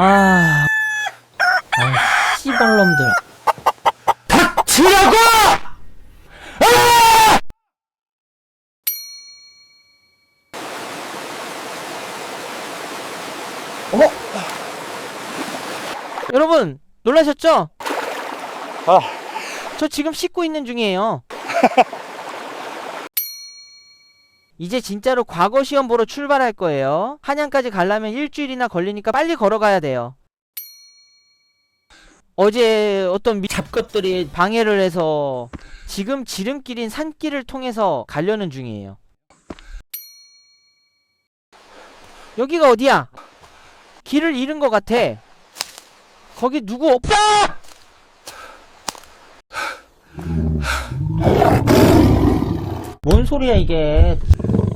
아, 아, 씨발놈들. 닥치라고! 아! 어? 여러분, 놀라셨죠? 아, 저 지금 씻고 있는 중이에요. 이제 진짜로 과거 시험 보러 출발할 거예요. 한양까지 가려면 일주일이나 걸리니까 빨리 걸어가야 돼요. 어제 어떤 미... 잡것들이 방해를 해서 지금 지름길인 산길을 통해서 가려는 중이에요. 여기가 어디야? 길을 잃은 것 같아. 거기 누구 없다! 뭔 소리야 이게?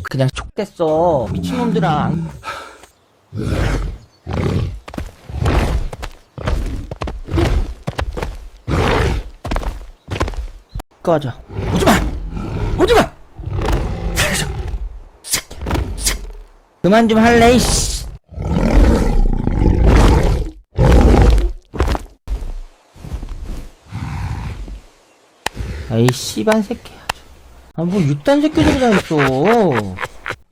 그냥 촉됐어. 미친놈들아. 꺼져 오지마! 오지마! 그만 좀 할래 이씨. 아이 씨발 새끼야 아, 뭐, 육단 새끼들이 다 있어.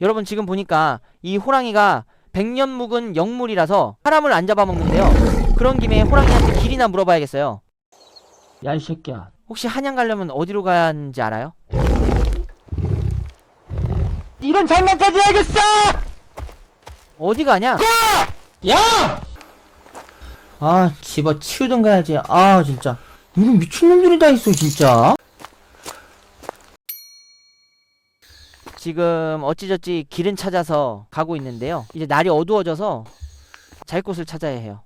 여러분, 지금 보니까 이 호랑이가 백년 묵은 영물이라서 사람을 안 잡아먹는데요. 그런 김에 호랑이한테 길이나 물어봐야겠어요. 야, 이 새끼야. 혹시 한양 가려면 어디로 가야 하는지 알아요? 이런 장난까지 해야겠어! 어디 가냐? 야! 아, 집어 치우던 가야지. 아, 진짜. 이런 미친놈들이 다 있어, 진짜. 지금 어찌저찌 길은 찾아서 가고 있는데요. 이제 날이 어두워져서 잘 곳을 찾아야 해요.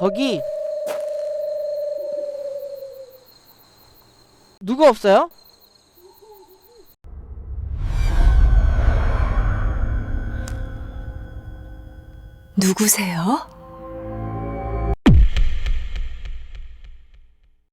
거기 누구 없어요? 누구세요?